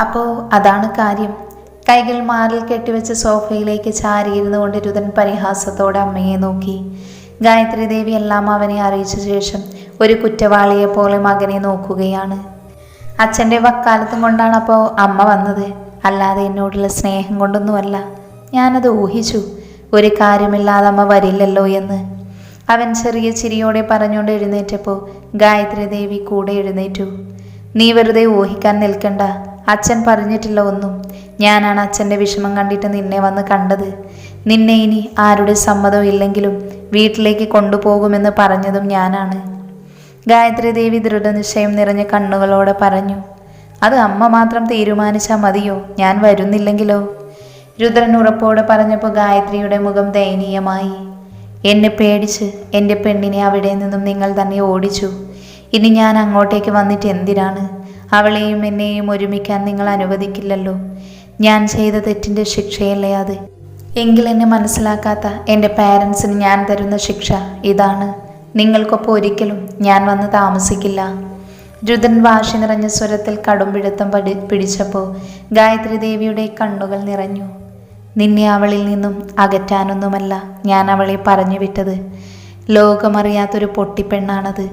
അപ്പോൾ അതാണ് കാര്യം. കൈകൾ മാറിൽ കെട്ടിവെച്ച സോഫയിലേക്ക് ചാരിയിരുന്നു കൊണ്ട് രുതൻ പരിഹാസത്തോടെ അമ്മയെ നോക്കി. ഗായത്രി ദേവി എല്ലാം അവനെ അറിയിച്ച ശേഷം ഒരു കുറ്റവാളിയെ പോലെ മകനെ നോക്കുകയാണ്. അച്ഛന്റെ വക്കാലത്തും കൊണ്ടാണ് അപ്പോൾ അമ്മ വന്നത്. അല്ലാതെ എന്നോടുള്ള സ്നേഹം കൊണ്ടൊന്നുമല്ല. ഞാനത് ഊഹിച്ചു. ഒരു കാര്യമില്ലാതെ അമ്മ വരില്ലല്ലോ എന്ന്. അവൻ ചെറിയ ചിരിയോടെ പറഞ്ഞുകൊണ്ട് എഴുന്നേറ്റപ്പോൾ ഗായത്രി ദേവി കൂടെ എഴുന്നേറ്റു. നീ വെറുതെ ഊഹിക്കാൻ നിൽക്കണ്ട. അച്ഛൻ പറഞ്ഞിട്ടില്ല ഒന്നും ഞാനാണ് അച്ഛന്റെ വിഷമം കണ്ടിട്ട് നിന്നെ വന്ന് കണ്ടത്. നിന്നെ ഇനി ആരുടെ സമ്മതവും ഇല്ലെങ്കിലും വീട്ടിലേക്ക് കൊണ്ടുപോകുമെന്ന് പറഞ്ഞതും ഞാനാണ്. ഗായത്രി ദേവി ദൃഢനിശ്ചയം നിറഞ്ഞ കണ്ണുകളോടെ പറഞ്ഞു അത് അമ്മ മാത്രം തീരുമാനിച്ചാൽ മതിയോ? ഞാൻ വരുന്നില്ലെങ്കിലോ? രുദ്രൻ ഉറപ്പോടെ പറഞ്ഞപ്പോൾ ഗായത്രിയുടെ മുഖം ദയനീയമായി. എന്നെ പേടിച്ച് എന്റെ പെണ്ണിനെ അവിടെ നിന്നും നിങ്ങൾ തന്നെ ഓടിച്ചു. ഇനി ഞാൻ അങ്ങോട്ടേക്ക് വന്നിട്ട് എന്തിനാണ്? അവളെയും എന്നെയും ഒരുമിക്കാൻ നിങ്ങൾ അനുവദിക്കില്ലല്ലോ. ഞാൻ ചെയ്ത തെറ്റിന്റെ ശിക്ഷയല്ലേ അത്? എങ്കിൽ എന്നെ മനസ്സിലാക്കാത്ത എന്റെ പാരൻസിന് ഞാൻ തരുന്ന ശിക്ഷ ഇതാണ്. നിങ്ങൾക്കൊപ്പം ഒരിക്കലും ഞാൻ വന്ന് താമസിക്കില്ല. രുദ്രൻ വാശി നിറഞ്ഞ സ്വരത്തിൽ കടുംപിടുത്തം പടി പിടിച്ചപ്പോൾ ഗായത്രി ദേവിയുടെ കണ്ണുകൾ നിറഞ്ഞു. നിന്നെ അവളിൽ നിന്നും അകറ്റാനൊന്നുമല്ല ഞാൻ അവളെ പറഞ്ഞു വിട്ടത് ലോകമറിയാത്തൊരു പൊട്ടിപ്പെണ്ണാണത്.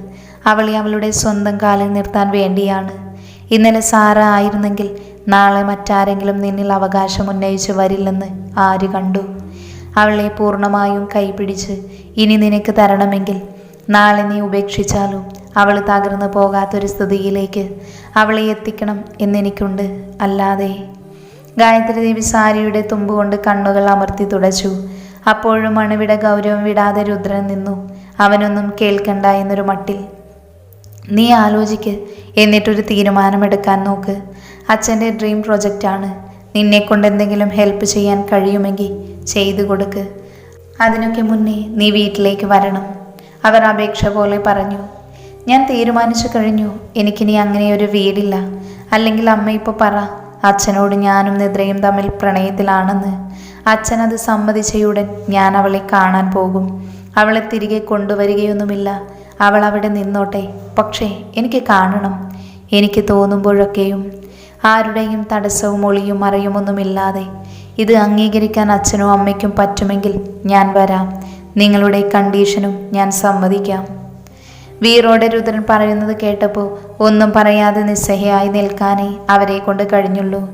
അവളെ അവളുടെ സ്വന്തം കാലിൽ നിർത്താൻ വേണ്ടിയാണ്. ഇന്നലെ സാറ ആയിരുന്നെങ്കിൽ നാളെ മറ്റാരെങ്കിലും നിന്നിൽ അവകാശം ഉന്നയിച്ച് വരില്ലെന്ന് ആര് കണ്ടു? അവളെ പൂർണമായും കൈപിടിച്ച് ഇനി നിനക്ക് തരണമെങ്കിൽ നാളെ നീ ഉപേക്ഷിച്ചാലും? അവൾ തകർന്നു പോകാത്തൊരു സ്ഥിതിയിലേക്ക് അവളെ എത്തിക്കണം എന്നെനിക്കുണ്ട് അല്ലാതെ. ഗായത്രി ദേവി സാരിയുടെ തുമ്പുകൊണ്ട് കണ്ണുകൾ അമർത്തി തുടച്ചു. അപ്പോഴും അണുവിട ഗൗരവം വിടാതെ രുദ്രൻ നിന്നു. അവനൊന്നും കേൾക്കണ്ട എന്നൊരു മട്ടിൽ. നീ ആലോചിക്ക്. എന്നിട്ടൊരു തീരുമാനമെടുക്കാൻ നോക്ക്. അച്ഛന്റെ ഡ്രീം പ്രൊജക്റ്റാണ് നിന്നെ കൊണ്ട് എന്തെങ്കിലും ഹെൽപ്പ് ചെയ്യാൻ കഴിയുമെങ്കിൽ ചെയ്തു കൊടുക്ക്. അതിനൊക്കെ മുന്നേ നീ വീട്ടിലേക്ക് വരണം. അവർ അപേക്ഷ പോലെ പറഞ്ഞു. ഞാൻ തീരുമാനിച്ചു കഴിഞ്ഞു. എനിക്കിനി അങ്ങനെ ഒരു വീടില്ല. അല്ലെങ്കിൽ അമ്മ ഇപ്പോൾ പറ അച്ഛനോട് ഞാനും നിദ്രയും തമ്മിൽ പ്രണയത്തിലാണെന്ന്. അച്ഛൻ അത് സമ്മതിച്ചയുടൻ ഞാൻ അവളെ കാണാൻ പോകും. അവളെ തിരികെ കൊണ്ടുവരികയൊന്നുമില്ല. അവൾ അവിടെ നിന്നോട്ടെ. പക്ഷേ എനിക്ക് കാണണം. എനിക്ക് തോന്നുമ്പോഴൊക്കെയും ആരുടെയും തടസ്സവും ഒളിയും മറയുമൊന്നുമില്ലാതെ. ഇത് അംഗീകരിക്കാൻ അച്ഛനും അമ്മയ്ക്കും പറ്റുമെങ്കിൽ ഞാൻ വരാം. നിങ്ങളുടെ കണ്ടീഷനും ഞാൻ സമ്മതിക്കാം. വീറോടെ രുദ്രൻ പറയുന്നത് കേട്ടപ്പോൾ ഒന്നും പറയാതെ നിസ്സഹയായി നിൽക്കാനേ അവരെ കൊണ്ട് കഴിഞ്ഞുള്ളൂ.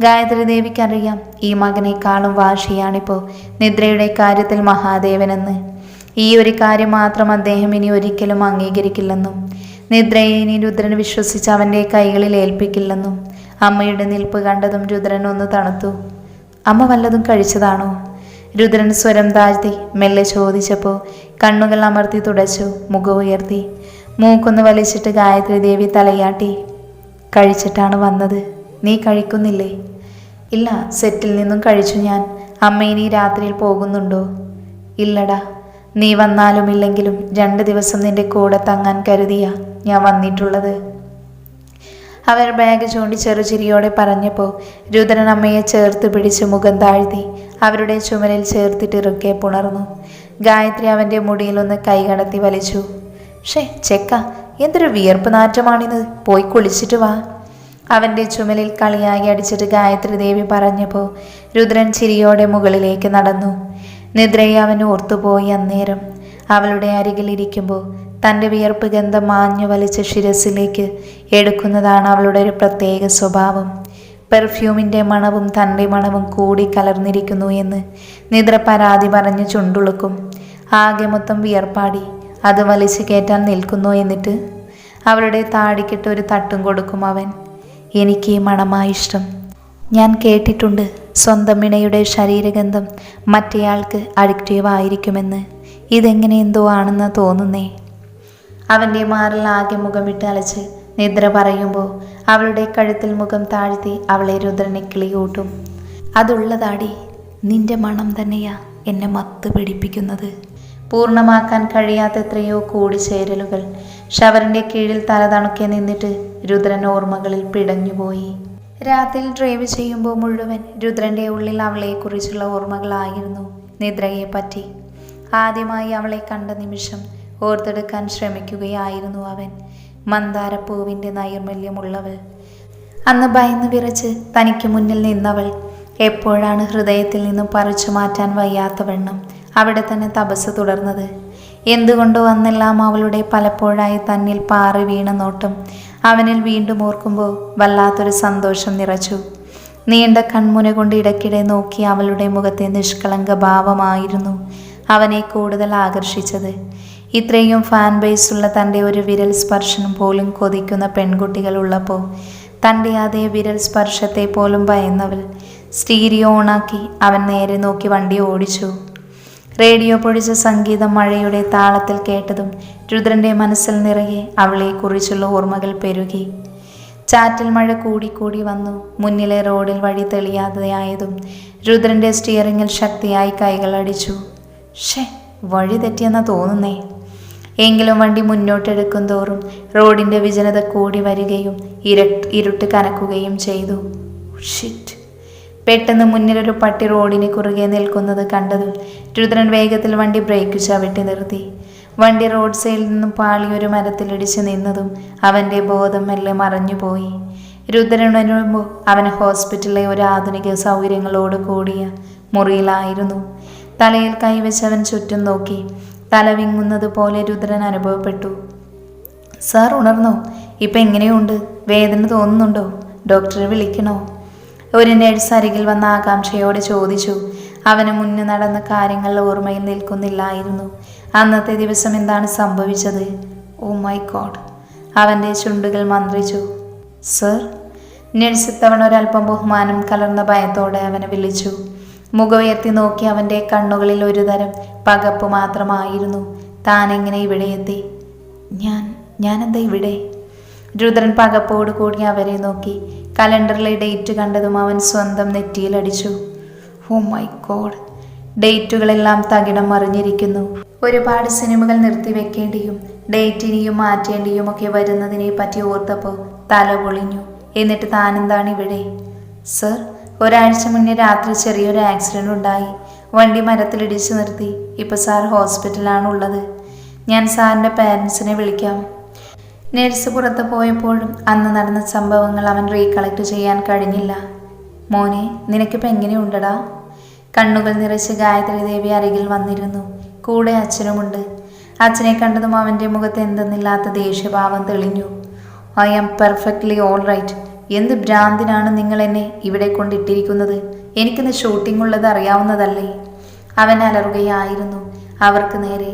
ഗായത്രി ദേവിക്കറിയാം ഈ മകനേക്കാളും വാശിയാണിപ്പോൾ നിദ്രയുടെ കാര്യത്തിൽ മഹാദേവനെന്ന്. ഈ ഒരു കാര്യം മാത്രം അദ്ദേഹം ഇനി ഒരിക്കലും അംഗീകരിക്കില്ലെന്നും നിദ്രയെ ഇനി രുദ്രൻ വിശ്വസിച്ച് അവന്റെ കൈകളിൽ ഏൽപ്പിക്കില്ലെന്നും അമ്മയുടെ നിൽപ്പ് കണ്ടതും രുദ്രൻ ഒന്ന് തണുത്തു. അമ്മ വല്ലതും കഴിച്ചതാണോ? രുദ്രൻ സ്വരം താഴ്ത്തി മെല്ലെ ചോദിച്ചപ്പോൾ കണ്ണുകൾ അമർത്തി തുടച്ചു മുഖം ഉയർത്തി മൂക്കൊന്ന് വലിച്ചിട്ട് ഗായത്രി ദേവി തലയാട്ടി. കഴിച്ചിട്ടാണ് വന്നത്. നീ കഴിക്കുന്നില്ലേ? ഇല്ല സെറ്റിൽ നിന്നും കഴിച്ചു ഞാൻ. അമ്മ ഇനി രാത്രിയിൽ പോകുന്നുണ്ടോ? ഇല്ലടാ. നീ വന്നാലും ഇല്ലെങ്കിലും രണ്ട് ദിവസം നിന്റെ കൂടെ തങ്ങാൻ കരുതിയാ ഞാൻ വന്നിട്ടുള്ളത്. അവർ ബാഗ് ചൂണ്ടി ചെറുചിരിയോടെ പറഞ്ഞപ്പോൾ രുദ്രൻ അമ്മയെ ചേർത്ത് പിടിച്ച് മുഖം താഴ്ത്തി അവരുടെ ചുമലിൽ ചേർത്തിട്ട് ഇറക്കെ പുണർന്നു. ഗായത്രി അവന്റെ മുടിയിലൊന്ന് കൈ കടത്തി വലിച്ചു. ഷേ ചെക്ക എന്തൊരു വിയർപ്പ് നാറ്റമാണിത്. പോയി കുളിച്ചിട്ട് വാ. അവന്റെ ചുമലിൽ കളിയായി അടിച്ചിട്ട് ഗായത്രി ദേവി പറഞ്ഞപ്പോൾ രുദ്രൻ ചിരിയോടെ മുകളിലേക്ക് നടന്നു. നിദ്രയെ അവൻ ഓർത്തുപോയി അന്നേരം അവളുടെ അരികിലിരിക്കുമ്പോൾ തന്റെ വിയർപ്പ് ഗന്ധം മാഞ്ഞു വലിച്ച ശിരസിലേക്ക് എടുക്കുന്നതാണ് അവളുടെ ഒരു പ്രത്യേക സ്വഭാവം. പെർഫ്യൂമിന്റെ മണവും തന്റെ മണവും കൂടി കലർന്നിരിക്കുന്നു എന്ന് നിദ്ര പരാതി പറഞ്ഞ് ചുണ്ടുളുക്കും. ആകെ മൊത്തം വിയർപ്പാടി അത് വലിച്ചു കയറ്റാൻ നിൽക്കുന്നു എന്നിട്ട് അവളുടെ താടിക്കിട്ട് ഒരു തട്ടും കൊടുക്കും അവൻ. എനിക്ക് ഈ മണമായി ഇഷ്ടം. ഞാൻ കേട്ടിട്ടുണ്ട് സ്വന്തം ഇണയുടെ ശരീരഗന്ധം മറ്റേയാൾക്ക് അഡിക്റ്റീവ് ആയിരിക്കുമെന്ന് ഇതെങ്ങനെ എന്തോ ആണെന്ന് തോന്നുന്നേ. അവന്റെ മാറിൽ ആകെ മുഖമിട്ട് അലച്ച് നിദ്ര പറയുമ്പോൾ അവളുടെ കഴുത്തിൽ മുഖം താഴ്ത്തി അവളെ രുദ്രനെ കിളികൂട്ടും അതുള്ളതാടി നിന്റെ മണം തന്നെയാ എന്നെ മത്ത് പിടിപ്പിക്കുന്നത്. പൂർണമാക്കാൻ കഴിയാത്ത എത്രയോ കൂടിച്ചേരലുകൾ. ഷവറിന്റെ കീഴിൽ തലതണുക്കെ നിന്നിട്ട് രുദ്രൻ ഓർമ്മകളിൽ പിടഞ്ഞുപോയി. രാത്രിയിൽ ഡ്രൈവ് ചെയ്യുമ്പോൾ മുഴുവൻ രുദ്രന്റെ ഉള്ളിൽ അവളെക്കുറിച്ചുള്ള ഓർമ്മകളായിരുന്നു നിദ്രയെ പറ്റി ആദ്യമായി അവളെ കണ്ട നിമിഷം ഓർത്തെടുക്കാൻ ശ്രമിക്കുകയായിരുന്നു അവൻ. മന്ദാരപ്പൂവിന്റെ നൈർമല്യമുള്ളവൾ. അന്ന് ഭയന്ന് വിറച്ച് തനിക്ക് മുന്നിൽ നിന്നവൾ. എപ്പോഴാണ് ഹൃദയത്തിൽ നിന്നും പറിച്ചു മാറ്റാൻ വയ്യാത്തവണ്ണം അവിടെ തന്നെ തപസ് തുടർന്നത്. എന്തുകൊണ്ടോ അന്നെല്ലാം അവളുടെ പലപ്പോഴായി തന്നിൽ പാറി വീണ നോട്ടം അവനിൽ വീണ്ടും ഓർക്കുമ്പോൾ വല്ലാത്തൊരു സന്തോഷം നിറച്ചു. നീണ്ട കൺമുന കൊണ്ട് ഇടയ്ക്കിടെ നോക്കി അവളുടെ മുഖത്തെ നിഷ്കളങ്ക ഭാവമായിരുന്നു അവനെ കൂടുതൽ ആകർഷിച്ചത്. ഇത്രയും ഫാൻ ബേസുള്ള തന്റെ ഒരു വിരൽ സ്പർശനം പോലും കൊതിക്കുന്ന പെൺകുട്ടികൾ ഉള്ളപ്പോൾ തന്റെ അതേ വിരൽ സ്പർശത്തെ പോലും ഭയന്നവൾ സ്റ്റീരിയോ ഓണാക്കി അവൻ നേരെ നോക്കി വണ്ടി ഓടിച്ചു. റേഡിയോ പൊഴിച്ച സംഗീതം മഴയുടെ താളത്തിൽ കേട്ടതും രുദ്രന്റെ മനസ്സിൽ നിറയെ അവളെക്കുറിച്ചുള്ള ഓർമ്മകൾ പെരുകി. ചാറ്റൽ മഴ കൂടിക്കൂടി വന്നു. മുന്നിലെ റോഡിൽ വഴി തെളിയാതെയായതും രുദ്രന്റെ സ്റ്റിയറിങ്ങിൽ ശക്തിയായി കൈകൾ അടിച്ചു. ഷേ വഴി തെറ്റിയെന്നാ തോന്നുന്നേ. എങ്കിലും വണ്ടി മുന്നോട്ടെടുക്കും തോറും റോഡിന്റെ വിജനത കൂടി വരികയും ഇരട്ട് ഇരുട്ട് കനക്കുകയും ചെയ്തു. ഷിറ്റ് പെട്ടെന്ന് മുന്നിലൊരു പട്ടി റോഡിന് കുറുകെ നിൽക്കുന്നത് കണ്ടതും രുദ്രൻ വേഗത്തിൽ വണ്ടി ബ്രേക്ക് ചവിട്ടി നിർത്തി. വണ്ടി റോഡ് സൈഡിൽ നിന്നും പാളി ഒരു മരത്തിലിടിച്ച് നിന്നതും അവന്റെ ബോധം മെല്ലെ മറഞ്ഞുപോയി രുദ്രനുണരുമ്പോൾ അവൻ ഹോസ്പിറ്റലിലെ ഒരു ആധുനിക സൗകര്യങ്ങളോട് കൂടിയ മുറിയിലായിരുന്നു. തലയിൽ കൈവച്ചവൻ ചുറ്റും നോക്കി. തല വിങ്ങുന്നത് പോലെ രുദ്രൻ അനുഭവപ്പെട്ടു. സാർ ഉണർന്നോ? ഇപ്പം എങ്ങനെയുണ്ട്? വേദന തോന്നുന്നുണ്ടോ? ഡോക്ടറെ വിളിക്കണോ? ഒരു നേഴ്സ് അരികിൽ വന്ന ആകാംക്ഷയോടെ ചോദിച്ചു അവന് മുന്നേ നടന്ന കാര്യങ്ങൾ ഓർമ്മയിൽ നിൽക്കുന്നില്ലായിരുന്നു. അന്നത്തെ ദിവസം എന്താണ് സംഭവിച്ചത്? ഓ മൈ ഗോഡ് അവന്റെ ചുണ്ടുകൾ മന്ത്രിച്ചു. സർ? നഴ്സ് ഇത്തവണ ഒരല്പം ബഹുമാനം കലർന്ന ഭയത്തോടെ അവനെ വിളിച്ചു. മുഖമുയർത്തി നോക്കി അവന്റെ കണ്ണുകളിൽ ഒരുതരം പകപ്പ് മാത്രമായിരുന്നു. താൻ എങ്ങനെ ഇവിടെ എത്തി? ഞാൻ ഞാനെന്താ ഇവിടെ? രുദ്രൻ പകപ്പോട് കൂടി അവരെ നോക്കി. കലണ്ടറിലെ ഡേറ്റ് കണ്ടതും അവൻ സ്വന്തം നെറ്റിയിലടിച്ചു ഓ മൈ ഗോഡ് ഡേറ്റുകളെല്ലാം തകിടം മറിഞ്ഞിരിക്കുന്നു. ഒരുപാട് സിനിമകൾ നിർത്തിവെക്കേണ്ടിയും ഡേറ്റിനെയും മാറ്റേണ്ടിയും ഒക്കെ വരുന്നതിനെ പറ്റി ഓർത്തപ്പോൾ തല പൊളിഞ്ഞു. എന്നിട്ട് താനെന്താണ് ഇവിടെ? സർ ഒരാഴ്ച മുന്നേ രാത്രി ചെറിയൊരു ആക്സിഡന്റ് ഉണ്ടായി. വണ്ടി മരത്തിലിടിച്ചു നിർത്തി. ഇപ്പോൾ സാർ ഹോസ്പിറ്റലാണ് ഉള്ളത് ഞാൻ സാറിന്റെ പാരൻസിനെ വിളിക്കാം. നഴ്സ് പുറത്ത് പോയപ്പോഴും അന്ന് നടന്ന സംഭവങ്ങൾ അവൻ റീകളക്ട് ചെയ്യാൻ കഴിഞ്ഞില്ല. മോനെ നിനക്കിപ്പോൾ എങ്ങനെയുണ്ടടാ? കണ്ണുകൾ നിറച്ച് ഗായത്രി ദേവി അരികിൽ വന്നിരുന്നു. കൂടെ അച്ഛനുമുണ്ട്. അച്ഛനെ കണ്ടതും അവന്റെ മുഖത്ത് എന്തെന്നില്ലാത്ത ദേഷ്യഭാവം തെളിഞ്ഞു. I am perfectly all right. എന്ത് ഭ്രാന്തിനാണ് നിങ്ങൾ എന്നെ ഇവിടെ കൊണ്ടിട്ടിരിക്കുന്നത്? എനിക്കിന്ന് ഷൂട്ടിംഗ് ഉള്ളത് അറിയാവുന്നതല്ലേ? അവൻ അലറുകയായിരുന്നു. അവർക്ക് നേരെ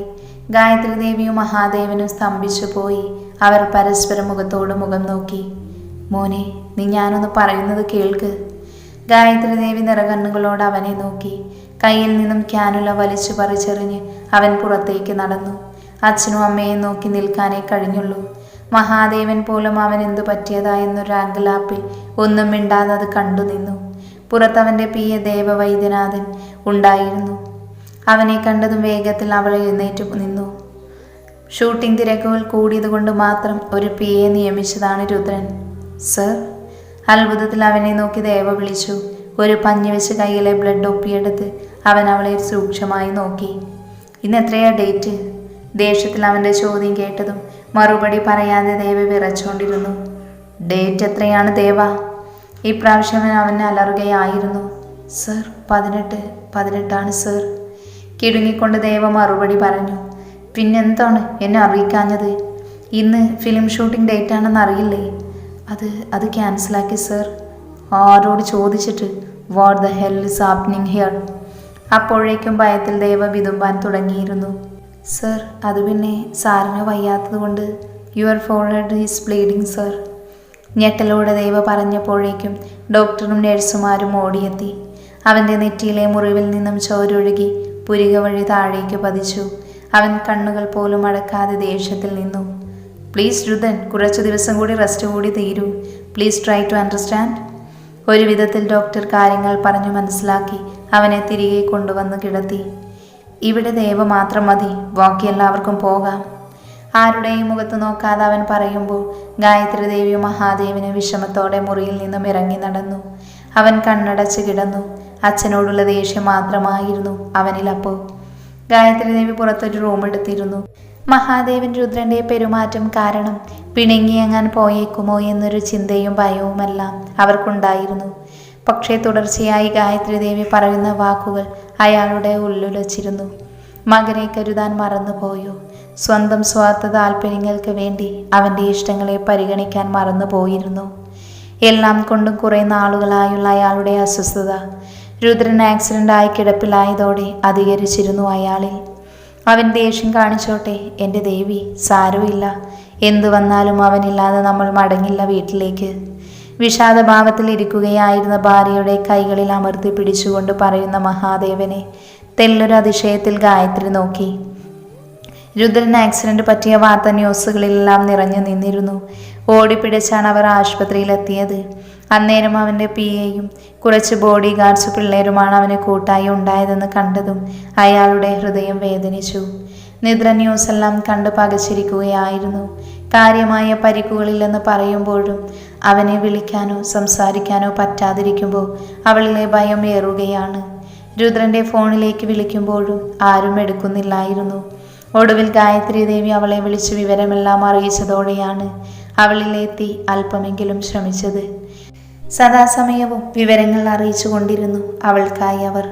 ഗായത്രി ദേവിയും മഹാദേവനും സ്തംഭിച്ചു പോയി. അവർ പരസ്പരം മുഖത്തോട് മുഖം നോക്കി. മോനെ നീ ഞാനൊന്ന് പറയുന്നത് കേൾക്ക്. ഗായത്രി ദേവി നിറകണ്ണുകളോട് അവനെ നോക്കി. കയ്യിൽ നിന്നും ക്യാനുല വലിച്ചു പറിച്ചെറിഞ്ഞ് അവൻ പുറത്തേക്ക് നടന്നു. അച്ഛനും അമ്മയെ നോക്കി നിൽക്കാനേ കഴിഞ്ഞുള്ളൂ. മഹാദേവൻ പോലും അവൻ എന്തു പറ്റിയതാ എന്നൊരു ആംഗലാപ്പിൽ ഒന്നും മിണ്ടാതെ കണ്ടു നിന്നു. പുറത്തവന്റെ പി എ ദേവവൈദ്യനാഥൻ ഉണ്ടായിരുന്നു. അവനെ കണ്ടതും വേഗത്തിൽ അവൾ എഴുന്നേറ്റ് നിന്നു. ഷൂട്ടിംഗ് തിരക്കുകൾ കൂടിയതുകൊണ്ട് മാത്രം ഒരു പി എ നിയമിച്ചതാണ് രുദ്രൻ. സർ അത്ഭുതത്തിൽ അവനെ നോക്കി ദേവ വിളിച്ചു. ഒരു പഞ്ഞി വെച്ച് കയ്യിലെ ബ്ലഡ് ഒപ്പിയെടുത്ത് അവൻ അവളെ സൂക്ഷ്മമായി നോക്കി. ഇന്ന് എത്രയാ ഡേറ്റ്? ദേഷ്യത്തിൽ അവന്റെ ചോദ്യം കേട്ടതും മറുപടി പറയാതെ ദേവ വിറച്ചുകൊണ്ടിരുന്നു ഡേറ്റ് എത്രയാണ് ദേവ? ഇപ്രാവശ്യം അവൻ അലറുകയായിരുന്നു. സർ പതിനെട്ട് പതിനെട്ടാണ് സർ. കിടുങ്ങിക്കൊണ്ട് ദേവ മറുപടി പറഞ്ഞു. പിന്നെന്താണ് എന്നെ അറിയിക്കാഞ്ഞത്? ഇന്ന് ഫിലിം ഷൂട്ടിംഗ് ഡേറ്റ് ആണെന്ന് അറിയില്ലേ? അത് അത് ക്യാൻസലാക്കി സർ ആരോട് ചോദിച്ചിട്ട് what the hell is happening here അപ്പോഴേക്കും ഭയത്തിൽ ദേവ വിതുമ്പാൻ തുടങ്ങിയിരുന്നു. സർ അത് പിന്നെ സാറിന് വയ്യാത്തതുകൊണ്ട് your forehead is bleeding sir ഞെട്ടലോടെ ദൈവ പറഞ്ഞപ്പോഴേക്കും ഡോക്ടറും നഴ്സുമാരും ഓടിയെത്തി. അവന്റെ നെറ്റിയിലെ മുറിവിൽ നിന്നും ചോരൊഴുകി പുരിക വഴി താഴേക്ക് പതിച്ചു. അവൻ കണ്ണുകൾ പോലും അടക്കാതെ ദേഷ്യത്തിൽ നിന്നു. പ്ലീസ് രുദൻ കുറച്ച് ദിവസം കൂടി റെസ്റ്റ് കൂടി തീരൂ. Please try to understand. ഒരു വിധത്തിൽ ഡോക്ടർ കാര്യങ്ങൾ പറഞ്ഞു മനസ്സിലാക്കി അവനെ തിരികെ കൊണ്ടുവന്ന് കിടത്തി. ഇവിടെ ദേവ മാത്രം മതി. ബാക്കി എല്ലാവർക്കും പോകാം. ആരുടെയും മുഖത്ത് നോക്കാതെ അവൻ പറയുമ്പോൾ ഗായത്രി ദേവി മഹാദേവിന് വിഷമത്തോടെ മുറിയിൽ നിന്നും ഇറങ്ങി നടന്നു. അവൻ കണ്ണടച്ച് കിടന്നു. അച്ഛനോടുള്ള ദേഷ്യം മാത്രമായിരുന്നു അവനിൽ അപ്പോൾ ഗായത്രി ദേവി പുറത്തൊരു റൂം എടുത്തിരുന്നു. മഹാദേവൻ രുദ്രന്റെ പെരുമാറ്റം കാരണം പിണങ്ങിയങ്ങാൻ പോയേക്കുമോ എന്നൊരു ചിന്തയും ഭയവുമെല്ലാം അവർക്കുണ്ടായിരുന്നു. പക്ഷേ തുടർച്ചയായി ഗായത്രി ദേവി പറയുന്ന വാക്കുകൾ അയാളുടെ ഉള്ളുലച്ചിരുന്നു. മകനെ കരുതാൻ മറന്നുപോയോ? സ്വന്തം സ്വാർത്ഥ താല്പര്യങ്ങൾക്ക് വേണ്ടി അവന്റെ ഇഷ്ടങ്ങളെ പരിഗണിക്കാൻ മറന്നുപോയിരുന്നു. എല്ലാം കൊണ്ടും കുറേ നാളുകളായുള്ള അയാളുടെ അസ്വസ്ഥത രുദ്രൻ ആക്സിഡന്റ് ആയി കിടപ്പിലായതോടെ അധികരിച്ചിരുന്നു അയാളിൽ. അവൻ ദേഷ്യം കാണിച്ചോട്ടെ എന്റെ ദേവി സാരമില്ല. എന്തു വന്നാലും അവനില്ലാതെ നമ്മൾ മടങ്ങില്ല വീട്ടിലേക്ക്. വിഷാദഭാവത്തിൽ ഇരിക്കുകയായിരുന്ന ഭാര്യയുടെ കൈകളിൽ അമർത്തി പിടിച്ചുകൊണ്ട് പറയുന്ന മഹാദേവനെ തെല്ലൊരു അതിശയത്തിൽ ഗായത്രി നോക്കി. രുദ്രൻ ആക്സിഡന്റ് പറ്റിയ വാർത്ത ന്യൂസുകളിലെല്ലാം നിറഞ്ഞു നിന്നിരുന്നു. ഓടിപ്പിടിച്ചാണ് അവർ ആശുപത്രിയിലെത്തിയത്. അന്നേരം അവന്റെ പി എയും കുറച്ച് ബോഡി ഗാർഡ്സ് പിള്ളേരുമാണ് അവന് കൂട്ടായി ഉണ്ടായതെന്ന് കണ്ടതും അയാളുടെ ഹൃദയം വേദനിച്ചു. നിദ്ര ന്യൂസെല്ലാം കണ്ട് പകച്ചിരിക്കുകയായിരുന്നു. കാര്യമായ പരിക്കുകളില്ലെന്ന് പറയുമ്പോഴും അവനെ വിളിക്കാനോ സംസാരിക്കാനോ പറ്റാതിരിക്കുമ്പോൾ അവളിലെ ഭയം ഏറുകയാണ്. രുദ്രന്റെ ഫോണിലേക്ക് വിളിക്കുമ്പോഴും ആരും എടുക്കുന്നില്ലായിരുന്നു. ഒടുവിൽ ഗായത്രി ദേവി അവളെ വിളിച്ച് വിവരമെല്ലാം അറിയിച്ചതോടെയാണ് അവളിലെത്തി അല്പമെങ്കിലും ശ്രമിച്ചത്. സദാസമയവും വിവരങ്ങൾ അറിയിച്ചു കൊണ്ടിരുന്നു അവൾക്കായി അവർ.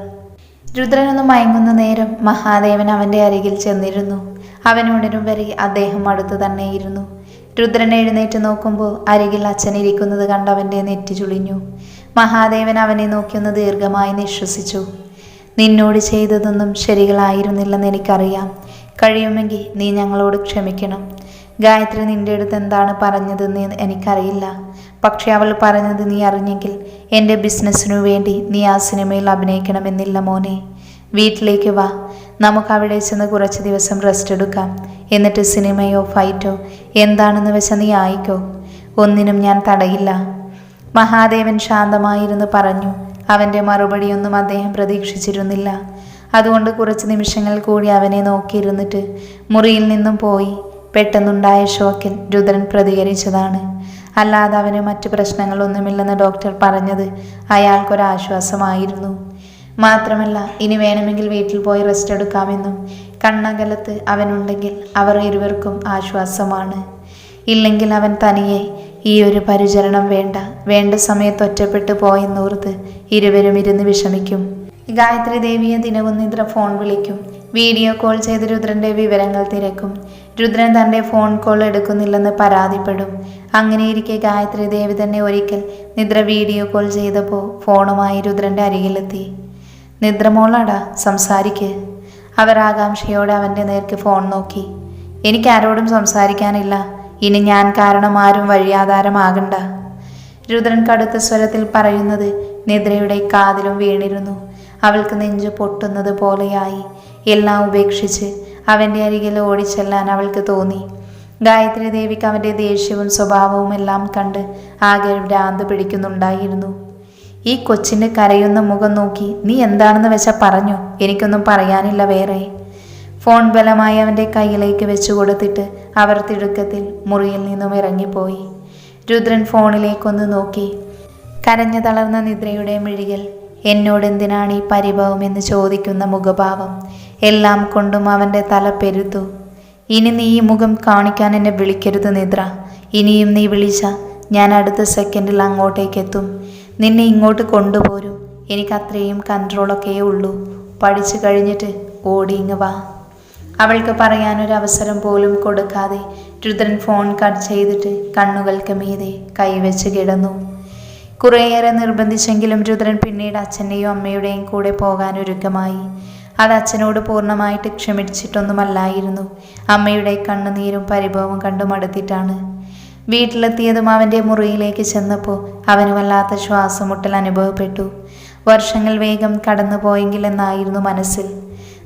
രുദ്രനൊന്ന് മയങ്ങുന്ന നേരം മഹാദേവൻ അവന്റെ അരികിൽ ചെന്നിരുന്നു. അവനുടനും വരെ അദ്ദേഹം അടുത്തു തന്നെയിരുന്നു രുദ്രൻ എഴുന്നേറ്റ് നോക്കുമ്പോൾ അരികിൽ അച്ഛൻ ഇരിക്കുന്നത് കണ്ട് അവന്റെ നെറ്റി ചുളിഞ്ഞു. മഹാദേവൻ അവനെ നോക്കിയൊന്ന് ദീർഘമായി നിശ്വസിച്ചു. നിന്നോട് ചെയ്തതൊന്നും ശരികളായിരുന്നില്ലെന്ന് എനിക്കറിയാം. കഴിയുമെങ്കിൽ നീ ഞങ്ങളോട് ക്ഷമിക്കണം. ഗായത്രി നിന്റെ അടുത്ത് എന്താണ് പറഞ്ഞതെന്ന് എനിക്കറിയില്ല. പക്ഷെ അവൾ പറഞ്ഞത് നീ അറിഞ്ഞെങ്കിൽ എന്റെ ബിസിനസ്സിനു വേണ്ടി നീ ആ സിനിമയിൽ അഭിനയിക്കണമെന്നില്ല മോനെ. വീട്ടിലേക്ക് വാ. നമുക്ക് അവിടെ ചെന്ന് കുറച്ച് ദിവസം റെസ്റ്റ് എടുക്കാം. എന്നിട്ട് സിനിമയോ ഫൈറ്റോ എന്താണെന്ന് വെച്ചാൽ നീ ആയിക്കോ. ഒന്നിനും ഞാൻ തടയില്ല. മഹാദേവൻ ശാന്തമായിരുന്നു പറഞ്ഞു. അവന്റെ മറുപടിയൊന്നും അദ്ദേഹം പ്രതീക്ഷിച്ചിരുന്നില്ല. അതുകൊണ്ട് കുറച്ച് നിമിഷങ്ങൾ കൂടി അവനെ നോക്കിയിരുന്നിട്ട് മുറിയിൽ നിന്നും പോയി പെട്ടെന്നുണ്ടായ ഷോക്കിൽ രുദ്രൻ പ്രതികരിച്ചതാണ്. അല്ലാതെ അവന് മറ്റു പ്രശ്നങ്ങളൊന്നുമില്ലെന്ന് ഡോക്ടർ പറഞ്ഞത് അയാൾക്കൊരാശ്വാസമായിരുന്നു. മാത്രമല്ല ഇനി വേണമെങ്കിൽ വീട്ടിൽ പോയി റെസ്റ്റ് എടുക്കാമെന്നും കണ്ണകലത്ത് അവനുണ്ടെങ്കിൽ അവർ ഇരുവർക്കും ആശ്വാസമാണ്. ഇല്ലെങ്കിൽ അവൻ തനിയെ ഈ ഒരു പരിചരണം വേണ്ട വേണ്ട സമയത്ത് ഒറ്റപ്പെട്ടു പോയെന്നോർത്ത് ഇരുവരും ഇരുന്ന് വിഷമിക്കും. ഗായത്രി ദേവിയെ ദിനവും നിദ്ര ഫോൺ വിളിക്കും. വീഡിയോ കോൾ ചെയ്ത് രുദ്രന്റെ വിവരങ്ങൾ തിരക്കും. രുദ്രൻ തന്റെ ഫോൺ കോൾ എടുക്കുന്നില്ലെന്ന് പരാതിപ്പെടും. അങ്ങനെയിരിക്കെ ഗായത്രി ദേവി തന്നെ ഒരിക്കൽ നിദ്ര വീഡിയോ കോൾ ചെയ്തപ്പോൾ ഫോണുമായി രുദ്രന്റെ അരികിലെത്തി. നിദ്രമോളാടാ സംസാരിക്ക്. അവർ ആകാംക്ഷയോടെ അവന്റെ നേർക്ക് ഫോൺ നോക്കി. എനിക്ക് ആരോടും സംസാരിക്കാനില്ല. ഇനി ഞാൻ കാരണം ആരും വഴിയാധാരമാകണ്ട. രുദ്രൻ കടുത്ത സ്വരത്തിൽ പറയുന്നത് നിദ്രയുടെ കാതിലും വീണിരുന്നു. അവൾക്ക് നെഞ്ചു പൊട്ടുന്നത് പോലെയായി. എല്ലാം ഉപേക്ഷിച്ച് അവന്റെ അരികിൽ ഓടിച്ചെല്ലാൻ അവൾക്ക് തോന്നി. ഗായത്രി ദേവിക്ക് അവന്റെ ദേഷ്യവും സ്വഭാവവും എല്ലാം കണ്ട് ആകെ ഭ്രാന്ത് പിടിക്കുന്നുണ്ടായിരുന്നു. ഈ കൊച്ചിന്റെ കരയുന്ന മുഖം നോക്കി നീ എന്താണെന്ന് വെച്ചാൽ പറഞ്ഞു. എനിക്കൊന്നും പറയാനില്ല വേറെ ഫോൺ ബലമായി അവന്റെ കയ്യിലേക്ക് വെച്ചു കൊടുത്തിട്ട് അവർ തിടുക്കത്തിൽ മുറിയിൽ നിന്നും ഇറങ്ങിപ്പോയി. രുദ്രൻ ഫോണിലേക്കൊന്ന് നോക്കി. കരഞ്ഞു തളർന്ന നിദ്രയുടെ മിഴികൾ എന്നോട് എന്തിനാണ് ഈ പരിഭവം എന്ന് ചോദിക്കുന്ന മുഖഭാവം? എല്ലാം കൊണ്ടും അവന്റെ തല പെരുത്തു. ഇനി നീ ഈ മുഖം കാണിക്കാൻ എന്നെ വിളിക്കരുത് നിദ്ര. ഇനിയും നീ വിളിച്ച ഞാൻ അടുത്ത സെക്കൻഡിൽ അങ്ങോട്ടേക്കെത്തും. നിന്നെ ഇങ്ങോട്ട് കൊണ്ടുപോരും. എനിക്ക് അത്രയും കൺട്രോളൊക്കെ ഉള്ളൂ. പഠിച്ചു കഴിഞ്ഞിട്ട് ഓടി ഇങ്ങ് വാ. അവൾക്ക് പറയാനൊരു അവസരം പോലും കൊടുക്കാതെ രുദ്രൻ ഫോൺ കട്ട് ചെയ്തിട്ട് കണ്ണുകൾക്ക് മീതെ കൈവച്ച് കിടന്നു. കുറേയേറെ നിർബന്ധിച്ചെങ്കിലും രുദ്രൻ പിന്നീട് അച്ഛന്റെയും അമ്മയുടെയും കൂടെ പോകാൻ ഒരുക്കമായി. അത് അച്ഛനോട് പൂർണമായിട്ട് ക്ഷമിച്ചിട്ടൊന്നുമല്ലായിരുന്നു. അമ്മയുടെ കണ്ണുനീരും പരിഭവവും കണ്ടു മടുത്തിട്ടാണ്. വീട്ടിലെത്തിയതും അവന്റെ മുറിയിലേക്ക് ചെന്നപ്പോൾ അവന് വല്ലാത്ത ശ്വാസമുട്ടൽ അനുഭവപ്പെട്ടു. വർഷങ്ങൾ വേഗം കടന്നു പോയെങ്കിലെന്നായിരുന്നു മനസ്സിൽ.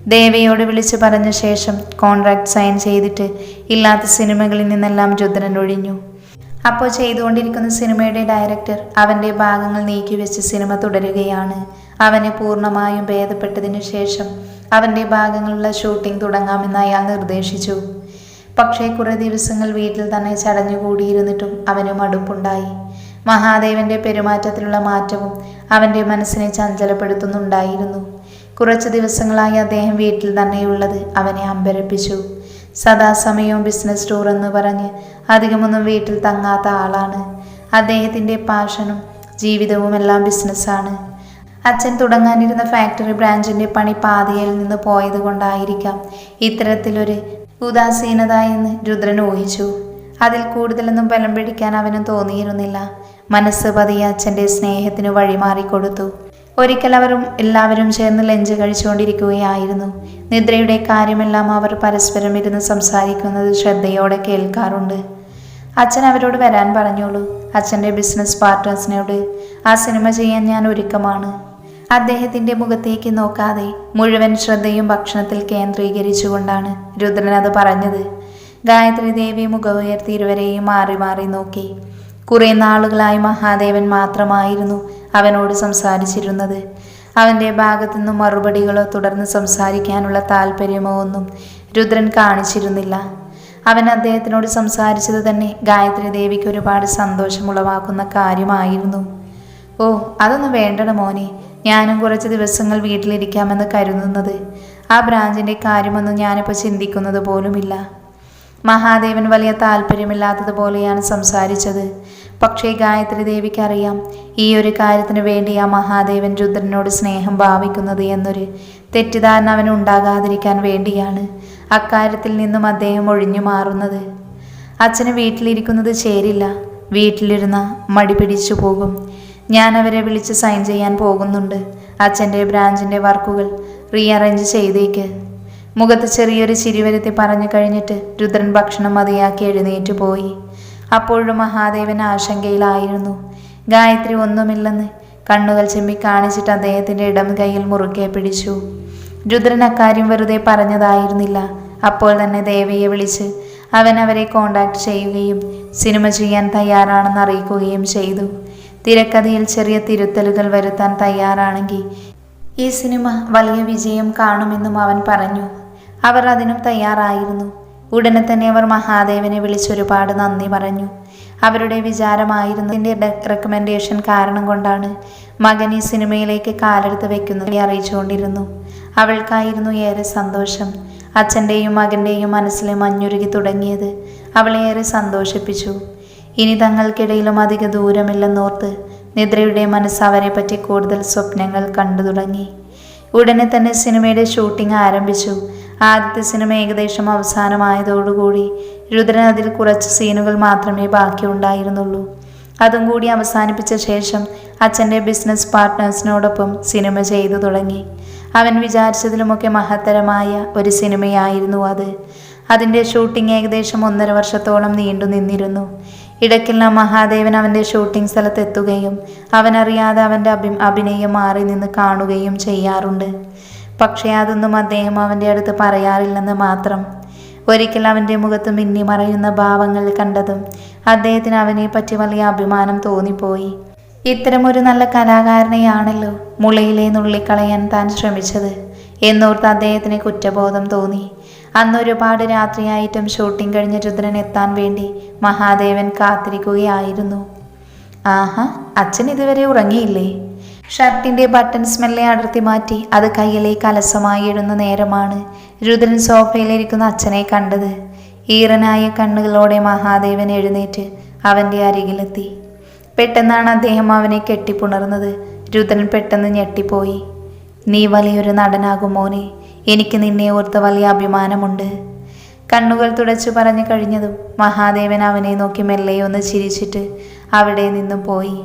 ദേവയോട് വിളിച്ചു പറഞ്ഞ ശേഷം കോൺട്രാക്ട് സൈൻ ചെയ്തിട്ട് ഇല്ലാത്ത സിനിമകളിൽ നിന്നെല്ലാം രുദ്രൻ ഒഴിഞ്ഞു. അപ്പോൾ ചെയ്തുകൊണ്ടിരിക്കുന്ന സിനിമയുടെ ഡയറക്ടർ അവന്റെ ഭാഗങ്ങൾ നീക്കി വെച്ച് സിനിമ തുടരുകയാണ്. അവനെ പൂർണമായും ഭേദപ്പെട്ടതിനു ശേഷം അവന്റെ ഭാഗങ്ങളുള്ള ഷൂട്ടിംഗ് തുടങ്ങാമെന്ന് അയാൾ നിർദ്ദേശിച്ചു. പക്ഷേ കുറേ ദിവസങ്ങൾ വീട്ടിൽ തന്നെ ചടഞ്ഞുകൂടിയിരുന്നിട്ടും അവന് മടുപ്പുണ്ടായി. മഹാദേവന്റെ പെരുമാറ്റത്തിലുള്ള മാറ്റവും അവന്റെ മനസ്സിനെ ചഞ്ചലപ്പെടുത്തുന്നുണ്ടായിരുന്നു. കുറച്ച് ദിവസങ്ങളായി അദ്ദേഹം വീട്ടിൽ തന്നെയുള്ളത് അവനെ അമ്പരപ്പിച്ചു. സദാസമയവും ബിസിനസ് ടൂർ എന്ന് പറഞ്ഞ് അധികമൊന്നും വീട്ടിൽ തങ്ങാത്ത ആളാണ്. അദ്ദേഹത്തിന്റെ പാഷനും ജീവിതവും എല്ലാം ബിസിനസ്സാണ് അച്ഛൻ തുടങ്ങാനിരുന്ന ഫാക്ടറി ബ്രാഞ്ചിന്റെ പണി പാതിയിൽ നിന്ന് പോയത് കൊണ്ടായിരിക്കാം ഇത്തരത്തിലൊരു ഉദാസീനത എന്ന് രുദ്രൻ ഊഹിച്ചു. അതിൽ കൂടുതലൊന്നും ബലം പിടിക്കാൻ അവനും തോന്നിയിരുന്നില്ല. മനസ്സ് പതിയെ അച്ഛന്റെ സ്നേഹത്തിന് വഴിമാറിക്കൊടുത്തു. ഒരിക്കൽ അവരും എല്ലാവരും ചേർന്ന് ലഞ്ച് കഴിച്ചുകൊണ്ടിരിക്കുകയായിരുന്നു. നിദ്രയുടെ കാര്യമെല്ലാം അവർ പരസ്പരം ഇരുന്ന് സംസാരിക്കുന്നത് ശ്രദ്ധയോടെ കേൾക്കാറുണ്ട്. അച്ഛൻ അവരോട് വരാൻ പറഞ്ഞോളൂ. അച്ഛന്റെ ബിസിനസ് പാർട്ട്നേഴ്സിനോട് ആ സിനിമ ചെയ്യാൻ ഞാൻ ഒരുക്കമാണ്. അദ്ദേഹത്തിന്റെ മുഖത്തേക്ക് നോക്കാതെ മുഴുവൻ ശ്രദ്ധയും ഭക്ഷണത്തിൽ കേന്ദ്രീകരിച്ചുകൊണ്ടാണ് രുദ്രൻ അത് പറഞ്ഞത്. ഗായത്രി ദേവി മുഖമുയർത്തി ഇരുവരെയും മാറി മാറി നോക്കി. കുറേ നാളുകളായി മഹാദേവൻ മാത്രമായിരുന്നു അവനോട് സംസാരിച്ചിരുന്നത്. അവന്റെ ഭാഗത്തു നിന്നും മറുപടികളോ തുടർന്ന് സംസാരിക്കാനുള്ള താല്പര്യമോ ഒന്നും രുദ്രൻ കാണിച്ചിരുന്നില്ല. അവൻ അദ്ദേഹത്തിനോട് സംസാരിച്ചത് തന്നെ ഗായത്രി ദേവിക്ക് ഒരുപാട് സന്തോഷമുളവാക്കുന്ന കാര്യമായിരുന്നു. ഓ അതൊന്നും വേണ്ടട മോനെ. ഞാനും കുറച്ച് ദിവസങ്ങൾ വീട്ടിലിരിക്കാമെന്ന് കരുതുന്നത്. ആ ബ്രാഞ്ചിന്റെ കാര്യമൊന്നും ഞാനിപ്പോൾ ചിന്തിക്കുന്നത് പോലുമില്ല. മഹാദേവൻ വലിയ താല്പര്യമില്ലാത്തതുപോലെയാണ് സംസാരിച്ചത്. പക്ഷേ ഗായത്രി ദേവിക്കറിയാം ഈ ഒരു കാര്യത്തിന് വേണ്ടി ആ മഹാദേവൻ രുദ്രനോട് സ്നേഹം ഭാവിക്കുന്നത് എന്നൊരു തെറ്റിദ്ധാരണ അവന് ഉണ്ടാകാതിരിക്കാൻ വേണ്ടിയാണ് അക്കാര്യത്തിൽ നിന്നും അദ്ദേഹം ഒഴിഞ്ഞു മാറുന്നത്. അച്ഛന് വീട്ടിലിരിക്കുന്നത് ചേരില്ല വീട്ടിലിരുന്ന മടി പിടിച്ചു പോകും. ഞാൻ അവരെ വിളിച്ച് സൈൻ ചെയ്യാൻ പോകുന്നുണ്ട്. അച്ഛന്റെ ബ്രാഞ്ചിന്റെ വർക്കുകൾ റീഅറേഞ്ച് ചെയ്തേക്ക്. മുഖത്ത് ചെറിയൊരു ചിരി വരുത്തി പറഞ്ഞു കഴിഞ്ഞിട്ട് രുദ്രൻ ഭക്ഷണം മതിയാക്കി എഴുന്നേറ്റ് പോയി. അപ്പോഴും മഹാദേവൻ ആശങ്കയിലായിരുന്നു. ഗായത്രി ഒന്നുമില്ലെന്ന് കണ്ണുകൾ ചെമ്മി കാണിച്ചിട്ട് അദ്ദേഹത്തിന്റെ ഇടം കൈയിൽ മുറുക്കെ പിടിച്ചു. രുദ്രൻ അക്കാര്യം വെറുതെ പറഞ്ഞതായിരുന്നില്ല. അപ്പോൾ തന്നെ ദേവയെ വിളിച്ച് അവൻ അവരെ കോണ്ടാക്ട് ചെയ്യുകയും സിനിമ ചെയ്യാൻ തയ്യാറാണെന്ന് അറിയിക്കുകയും ചെയ്തു. തിരക്കഥയിൽ ചെറിയ തിരുത്തലുകൾ വരുത്താൻ തയ്യാറാണെങ്കിൽ ഈ സിനിമ വലിയ വിജയം കാണുമെന്നും അവൻ പറഞ്ഞു. അവർ അതിനും തയ്യാറായിരുന്നു. ഉടനെ തന്നെ അവർ മഹാദേവനെ വിളിച്ചൊരുപാട് നന്ദി പറഞ്ഞു. അവരുടെ വിചാരമായിരുന്നതിന്റെ റെക്കമെൻഡേഷൻ കാരണം കൊണ്ടാണ് മകൻ ഈ സിനിമയിലേക്ക് കാലെടുത്ത് വെക്കുന്നത് അറിയിച്ചുകൊണ്ടിരുന്നു. അവൾക്കായിരുന്നു ഏറെ സന്തോഷം. അച്ഛന്റെയും മകന്റെയും മനസ്സിലെ മഞ്ഞുരുകി തുടങ്ങിയത് അവളെ ഏറെ സന്തോഷിപ്പിച്ചു. ഇനി തങ്ങൾക്കിടയിലും അധിക ദൂരമില്ലെന്നോർത്ത് നിദ്രയുടെ മനസ്സ് അവരെ പറ്റി കൂടുതൽ സ്വപ്നങ്ങൾ കണ്ടു തുടങ്ങി. ഉടനെ തന്നെ സിനിമയുടെ ഷൂട്ടിംഗ് ആരംഭിച്ചു. ആദ്യത്തെ സിനിമ ഏകദേശം അവസാനമായതോടുകൂടി രുദ്രൻ അതിൽ കുറച്ച് സീനുകൾ മാത്രമേ ബാക്കിയുണ്ടായിരുന്നുള്ളൂ. അതും കൂടി അവസാനിപ്പിച്ച ശേഷം അച്ഛന്റെ ബിസിനസ് പാർട്ട്നേഴ്സിനോടൊപ്പം സിനിമ ചെയ്തു തുടങ്ങി. അവൻ വിചാരിച്ചതിലുമൊക്കെ മഹത്തരമായ ഒരു സിനിമയായിരുന്നു അത്. അതിന്റെ ഷൂട്ടിംഗ് ഏകദേശം ഒന്നര വർഷത്തോളം നീണ്ടു നിന്നിരുന്നു. ഇടയ്ക്കെല്ലാം മഹാദേവൻ അവന്റെ ഷൂട്ടിംഗ് സ്ഥലത്തെത്തുകയും അവനറിയാതെ അവന്റെ അഭി അഭിനയം മാറി നിന്ന് കാണുകയും ചെയ്യാറുണ്ട്. പക്ഷേ അതൊന്നും അദ്ദേഹം അവന്റെ അടുത്ത് പറയാറില്ലെന്ന് മാത്രം. ഒരിക്കൽ അവന്റെ മുഖത്ത് മിന്നി മറയുന്ന ഭാവങ്ങൾ കണ്ടതും അദ്ദേഹത്തിന് അവനെ പറ്റി വലിയ അഭിമാനം തോന്നിപ്പോയി. ഇത്തരമൊരു നല്ല കലാകാരനെയാണല്ലോ മുളയിലെ നുള്ളിക്കളയാൻ താൻ ശ്രമിച്ചത് എന്നോർത്ത് അദ്ദേഹത്തിന് കുറ്റബോധം തോന്നി. അന്നൊരുപാട് രാത്രിയായിട്ടും ഷൂട്ടിംഗ് കഴിഞ്ഞ് രുദ്രൻ എത്താൻ വേണ്ടി മഹാദേവൻ കാത്തിരിക്കുകയായിരുന്നു. ആഹാ അച്ഛൻ ഇതുവരെ ഉറങ്ങിയില്ലേ? ഷർട്ടിന്റെ ബട്ടൺസ് മെല്ലെ അടർത്തി മാറ്റി അത് കയ്യിലേക്ക് അലസമായി ഇടുന്ന നേരമാണ് രുദ്രൻ സോഫയിലിരിക്കുന്ന അച്ഛനെ കണ്ടത്. ഈറനായ കണ്ണുകളോടെ മഹാദേവൻ എഴുന്നേറ്റ് അവന്റെ അരികിലെത്തി. പെട്ടെന്നാണ് അദ്ദേഹം അവനെ കെട്ടിപ്പുണർന്നത്. രുദ്രൻ പെട്ടെന്ന് ഞെട്ടിപ്പോയി. നീ വലിയൊരു നടനാകും മോനെ. എനിക്ക് നിന്നെ ഓർത്ത് വലിയ അഭിമാനമുണ്ട്. കണ്ണുകൾ തുടച്ചു പറഞ്ഞു കഴിഞ്ഞതും മഹാദേവൻ അവനെ നോക്കി മെല്ലെ ഒന്ന് ചിരിച്ചിട്ട് അവിടെ നിന്നും പോയി.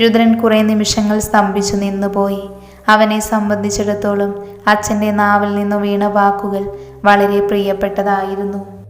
രുദ്രൻ കുറേ നിമിഷങ്ങൾ സ്തംഭിച്ചു നിന്നുപോയി. അവനെ സംബന്ധിച്ചിടത്തോളം അച്ഛന്റെ നാവിൽ നിന്നു വീണ വാക്കുകൾ വളരെ പ്രിയപ്പെട്ടതായിരുന്നു.